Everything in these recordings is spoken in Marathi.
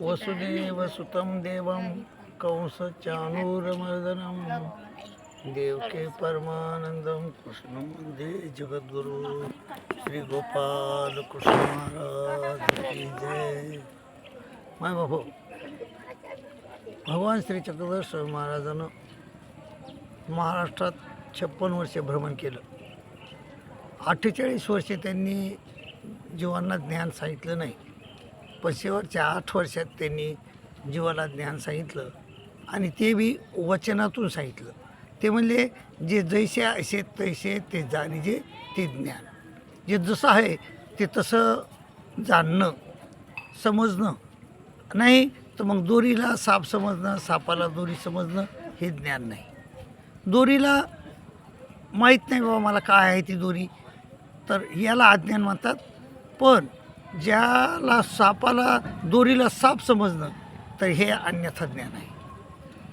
वसुदेव सुतम देवम कंस चानूरमर्दनम देवके परमानंदम कृष्ण वंदे जगद्गुरु। श्री गोपाल कृष्ण महाराज की जय। माय बाबू भगवान श्री चक्रधर स्वामी महाराजानं महाराष्ट्रात छप्पन वर्षे भ्रमण केलं। अठ्ठेचाळीस वर्षे त्यांनी जीवांना ज्ञान सांगितलं नाही. पण शेवटच्या आठ वर्षात त्यांनी जीवाला ज्ञान सांगितलं आणि ते बी वचनातून सांगितलं. ते म्हणजे जे जैसे असे तैसे ते जाणीजे ते ज्ञान. जे जसं आहे ते तसं जाणणं समजणं. नाही तर मग दोरीला साप समजणं सापाला दोरी समजणं हे ज्ञान नाही. दोरीला माहीत नाही बाबा मला काय आहे ती दोरी. तर याला अज्ञान म्हणतात. पण ज्याला सापाला दोरीला साप समजणं तर हे अन्यथा ज्ञान आहे.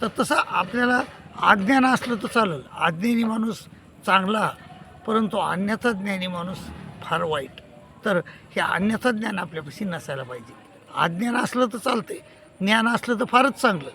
तर तसं आपल्याला अज्ञान असलं तर चालेल. अज्ञानी माणूस चांगला परंतु अन्यथा ज्ञानी माणूस फार वाईट. तर हे अन्यथा ज्ञान आपल्यापाशी नसायला पाहिजे. अज्ञान असलं तर चालते ज्ञान असलं तर फारच चांगलं.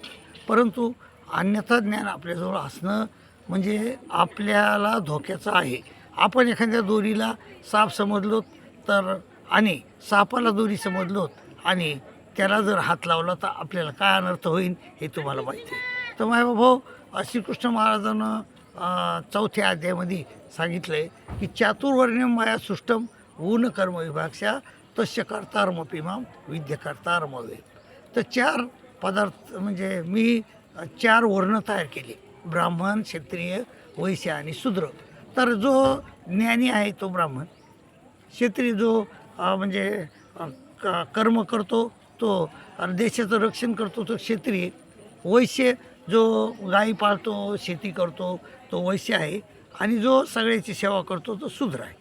परंतु अन्यथा ज्ञान आपल्याजवळ असणं म्हणजे आपल्याला धोक्याचं आहे. आपण एखाद्या दोरीला साप समजलो तर आणि सापाला दोरी समजलो आणि त्याला जर हात लावला तर आपल्याला काय अनर्थ होईल हे तुम्हाला माहिती आहे. तर माझ्या भाऊ श्रीकृष्ण महाराजानं चौथ्या अध्यायामध्ये सांगितलं आहे की चातुर्वर्ण्यम माया सृष्टम ऊन कर्मविभागच्या तस्य कर्तारम पिमाम विद्य कर्तारम तर चार पदार्थ म्हणजे मी चार वर्ण तयार केले. ब्राह्मण क्षत्रिय वैश्य आणि शूद्र. तर जो ज्ञानी आहे तो ब्राह्मण क्षेत्री जो म्हणजे क- कर्म करतो तो देशाचं रक्षण करतो तो क्षेत्रीय वैश्य जो गायी पाळतो शेती करतो तो वैश्य आहे. आणि जो सगळ्याची सेवा करतो तो शूद्र आहे.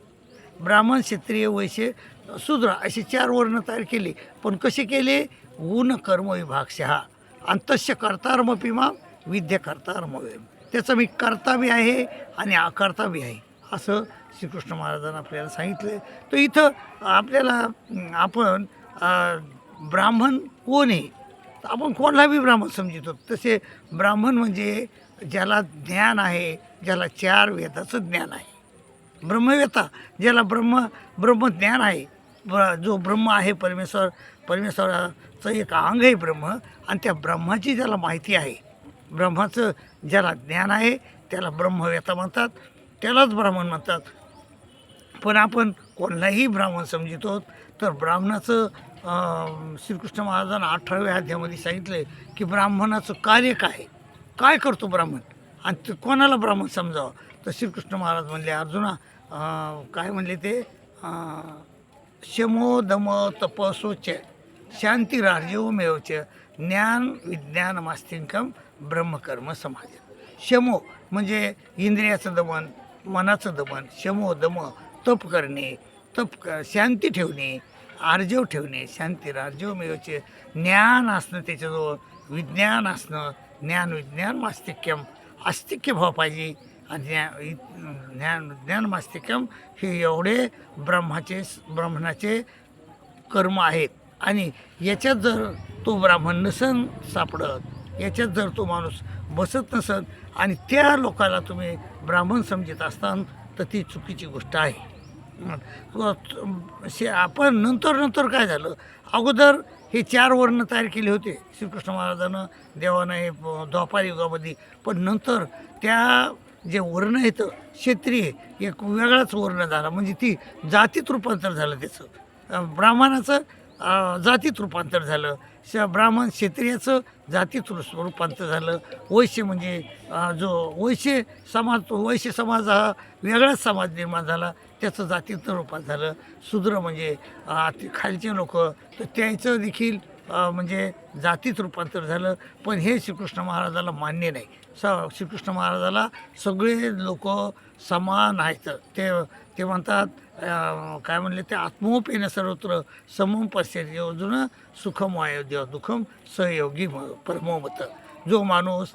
ब्राह्मण क्षेत्रीय वैश्य शूद्र असे चार वर्ण तयार केले. पण कसे केले? ऊन कर्म विभागशहा आणि तस्य पिमा मा विद्या कर्तारमवे त्याचं मी कर्तव्य आहे आणि अकर्तव्य आहे. असं श्रीकृष्ण महाराजांना आपल्याला सांगितलं. तर इथं आपल्याला आपण ब्राह्मण कोण आहे? आपण कोणालाही ब्राह्मण समजतो. तसे ब्राह्मण म्हणजे ज्याला ज्ञान आहे ज्याला चार वेदाचं ज्ञान आहे. ब्रह्मवेता ज्याला ब्रह्म ब्रह्मज्ञान आहे. ब्र जो ब्रह्म आहे परमेश्वर परमेश्वराचं एक अंग आहे ब्रह्म आणि त्या ब्रह्माची ज्याला माहिती आहे ब्रह्माचं ज्याला ज्ञान आहे त्याला ब्रह्मवेता म्हणतात त्यालाच ब्राह्मण म्हणतात. पण आपण कोणालाही ब्राह्मण समजतो तर ब्राह्मणाचं श्रीकृष्ण महाराजांना अठराव्या अध्यामध्ये सांगितलं की ब्राह्मणाचं कार्य काय? काय करतो ब्राह्मण? आणि ते कोणाला ब्राह्मण समजावं? तर श्रीकृष्ण महाराज म्हणले अर्जुना काय म्हणले ते? शमो दम तपसोच शांती राजयो मेवच ज्ञान विज्ञान मास्तिंकम ब्रह्मकर्म समाज. शमो म्हणजे इंद्रियाचं दमन मनाचं दमन शमो दम तप करणे तप क शांती ठेवणे आर्जव ठेवणे शांती आर्जव मिळवचे. ज्ञान असणं त्याच्याजवळ विज्ञान असणं ज्ञान विज्ञान मास्तिक्यम आस्तिक्य भाव पाहिजे. आणि ज्ञान ज्ञान ज्ञान मास्तिक्यम हे एवढे ब्रह्माचे ब्राह्मणाचे कर्म आहेत. आणि याच्यात जर तो ब्राह्मण नसन सापडत याच्यात जर तो माणूस बसत नसत आणि त्या लोकाला तुम्ही ब्राह्मण समजत असताना तर ती चुकीची गोष्ट आहे. शे आपण नंतर नंतर काय झालं? अगोदर हे चार वर्ण तयार केले होते श्रीकृष्ण महाराजानं देवानं हे द्वापार युगामध्ये. पण नंतर त्या जे वर्ण आहेत क्षेत्रीय एक वेगळाच वर्ण झाला. म्हणजे ती जातीत रूपांतर झालं त्याचं. ब्राह्मणाचं जातीत रूपांतर झालं. श ब्राह्मण क्षेत्रियाचं जातीत रु- झालं. वैश्य म्हणजे जो वैश्य समाज तो वैश्य समाज हा वेगळाच समाज निर्माण झाला. त्याचं जातीत रूपात झालं. शूद्र म्हणजे ते खालचे लोक तर त्यांचं देखील म्हणजे जातीत रूपांतर झालं पण हे श्रीकृष्ण महाराजाला मान्य नाही. स श्रीकृष्ण महाराजाला सगळे लोक समान आहेत. ते ते म्हणतात काय म्हणले ते आत्मोपेन सर्वत्र समम पश्चिम अजून सुखम अयोध्या दुःखम सहयोगी म- परमोमत. जो माणूस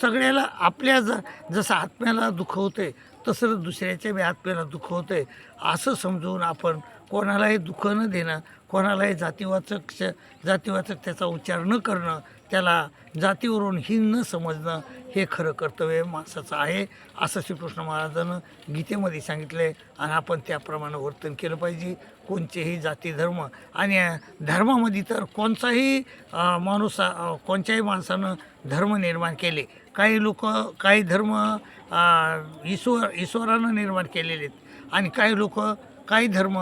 सगळ्याला आपल्या ज जसं आत्म्याला दुखवते तसं दुसऱ्याच्या बी आत्म्याला दुःख होतं आहे असं समजून आपण कोणालाही दुःख न देणं कोणालाही जातीवाचक श- जातीवाचक त्याचा उच्चार न करणं त्याला जातीवरून हीन न समजणं हे खरं कर्तव्य माणसाचं आहे असं श्रीकृष्ण महाराजानं गीतेमध्ये सांगितलं आहे आणि आपण त्याप्रमाणे वर्तन केलं पाहिजे. कोणतेही जाती धर्म आणि धर्मामध्ये तर कोणताही माणूस कोणत्याही माणसानं धर्म निर्माण केले काही लोक काही धर्म ईश्वर ईश्वरानं निर्माण केलेले आहेत. आणि काही लोक काही धर्म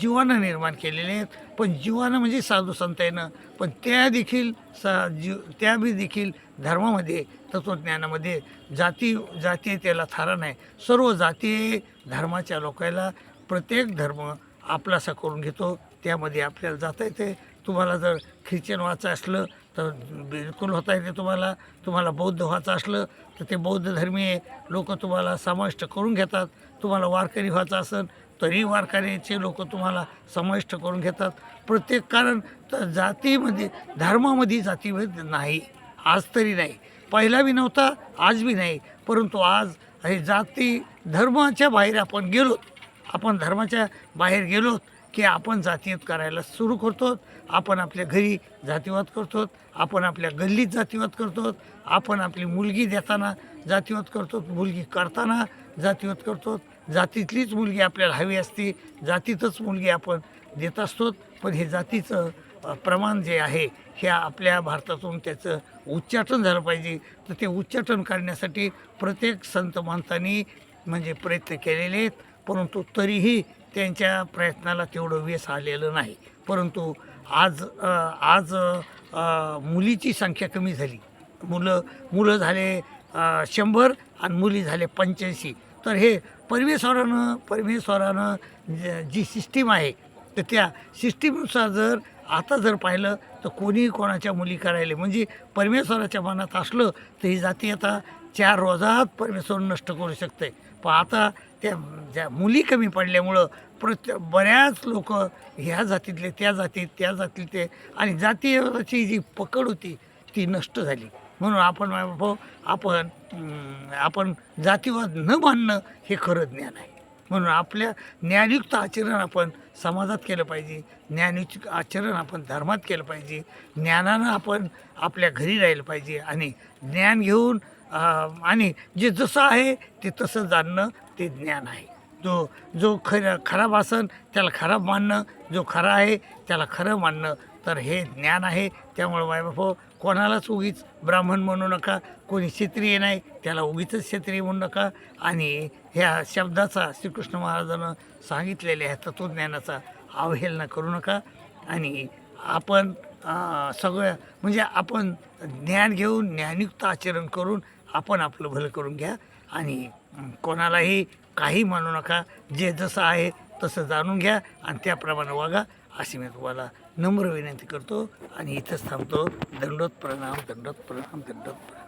जीवानं निर्माण केलेले आहेत. पण जीवानं म्हणजे साधू संतांनं पण त्या देखील सा जीव त्या बी देखील धर्मामध्ये तत्त्वज्ञानामध्ये जाती जाती त्याला थारा नाही. सर्व जाती धर्माच्या लोकायला प्रत्येक धर्म आपलासा करून घेतो. त्यामध्ये आपल्याला जाता येते. तुम्हाला जर ख्रिश्चन व्हायचं असलं तर बिलकुल होता येते तुम्हाला तुम्हाला बौद्ध व्हायचं असलं तर ते बौद्ध धर्मीय लोक तुम्हाला समाविष्ट करून घेतात. तुम्हाला वारकरी व्हायचं असेल तरी वारकऱ्याचे लोक तुम्हाला समाविष्ट करून घेतात. प्रत्येक कारण तर जातीमध्ये धर्मामध्ये जातीभेद नाही. आज तरी नाही. पहिला बी नव्हता आज बी नाही. परंतु आज हे जाती धर्माच्या बाहेर आपण गेलो आपण धर्माच्या बाहेर गेलो की आपण जातीयत करायला सुरू करतो आपण आपल्या घरी जातीवाद करतो आपण आपल्या गल्लीत जातीवाद करतो आपण आपली मुलगी देताना जातीवाद करतो मुलगी करताना जातीवाद करतो. जातीतलीच मुलगी आपल्याला हवी असते जातीतच मुलगी आपण देत असतो. पण हे जातीचं प्रमाण जे आहे हे आपल्या भारतातून त्याचं उच्चाटन झालं पाहिजे. तर ते उच्चाटन करण्यासाठी प्रत्येक संत माणसांनी म्हणजे प्रयत्न केलेले आहेत. परंतु तरीही त्यांच्या प्रयत्नाला तेवढं वेस आलेलं नाही. परंतु आज आज मुलीची संख्या कमी झाली. मुलं मुलं झाले शंभर आणि मुली झाले पंच्याऐंशी. तर हे परमेश्वरानं परमेश्वरानं जी सिस्टीम आहे तर त्या सिस्टीमनुसार जर आता जर पाहिलं तर कोणीही कोणाच्या मुली करायला. म्हणजे परमेश्वराच्या मनात असलं तर ही जाती आता चार रोजात परमेश्वर नष्ट करू शकते पण आता त्या ज्या मुली कमी पडल्यामुळं प्रत बऱ्याच लोक ह्या जातीतले त्या जातीत त्या जातीतले आणि जातीची जी पकड होती ती नष्ट झाली. म्हणून आपण भाऊ आपण आपण जातीवाद न मानणं हे खरं ज्ञान आहे. म्हणून आपल्या ज्ञानयुक्त आचरण आपण समाजात केलं पाहिजे ज्ञानयुक्त आचरण आपण धर्मात केलं पाहिजे ज्ञानानं आपण आपल्या घरी राहिलं पाहिजे आणि ज्ञान घेऊन आणि जे जसं आहे ते तसं जाणणं ते ज्ञान आहे. जो जो खर खराब असन त्याला खराब मानणं जो खरा आहे त्याला खरं मानणं. तर हे ज्ञान आहे. त्यामुळे मायबापो कोणालाच उगीच ब्राह्मण म्हणू नका कोणी क्षेत्रीय नाही त्याला उगीच क्षेत्रीय म्हणू नका. आणि ह्या शब्दाचा श्रीकृष्ण महाराजानं सांगितलेल्या ह्या तत्त्वज्ञानाचा अवहेलना करू नका. आणि आपण सगळं म्हणजे आपण ज्ञान घेऊन ज्ञानयुक्त आचरण करून आपण आपलं भलं करून घ्या आणि कोणालाही काही म्हणू नका. जे जसं आहे तसं जाणून घ्या आणि त्याप्रमाणे वागा अशी मी तुम्हाला नम्र विनंती करतो. आणि इथंच थांबतो. दंडोत प्रणाम दंडोत प्रणाम दंडोत प्रणाम.